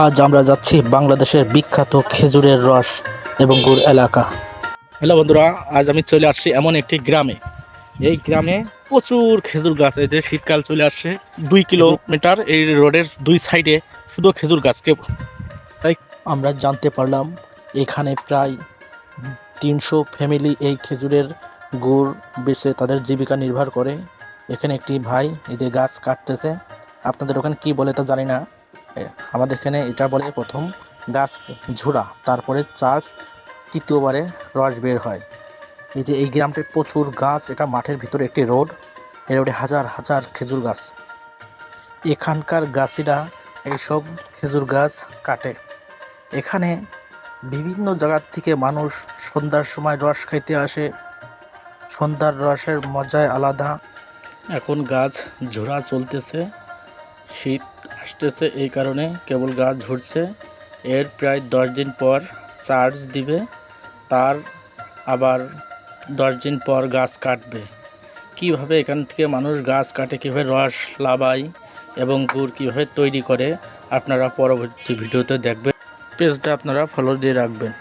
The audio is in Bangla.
আজ আমরা যাচ্ছি বাংলাদেশের বিখ্যাত খেজুরের রস এবং গুড় এলাকা। হ্যালো বন্ধুরা, আজ আমি চলে আসছি এমন একটি গ্রামে। এই গ্রামে প্রচুর খেজুর গাছ, এই যে শীতকাল চলে আসছে, দুই কিলোমিটার এই রোডের দুই সাইডে শুধু খেজুর গাছ, কেউ তাই আমরা জানতে পারলাম এখানে প্রায় তিনশো ফ্যামিলি এই খেজুরের গুড় বেচে তাদের জীবিকা নির্ভর করে। এখানে একটি ভাই এই যে গাছ কাটতেছে। আপনাদের ওখানে কি বলে তা জানি না। আমাদের এখানে এটা বলে প্রথম গাছ ঝোড়া তারপরে চাষ তৃতীয়বারে রস বের হয়। এই যে এই গ্রামটায় প্রচুর গাছ, এটা মাঠের ভিতরে একটি রোড, এই রোডে হাজার হাজার খেজুর গাছ। এখানকার গাছিরা এইসব খেজুর গাছ কাটে। এখানে বিভিন্ন জায়গার থেকে মানুষ সন্ধ্যার সময় রস খাইতে আসে। সন্ধ্যার রসের মজায় আলাদা। এখন গাছ ঝোড়া চলতেছে, শীত আসতেছে এই কারণে কেবল গাছ ঝরছে। এর প্রায় দশ দিন পর চার্জ দিবে, তার আবার দশ দিন পর গাছ কাটবে। কীভাবে এখান থেকে মানুষ গাছ কাটে, কীভাবে রস লাবায় এবং গুড় কীভাবে তৈরি করে, আপনারা পরবর্তী ভিডিওতে দেখবেন। পেজটা আপনারা ফলো দিয়ে রাখবেন।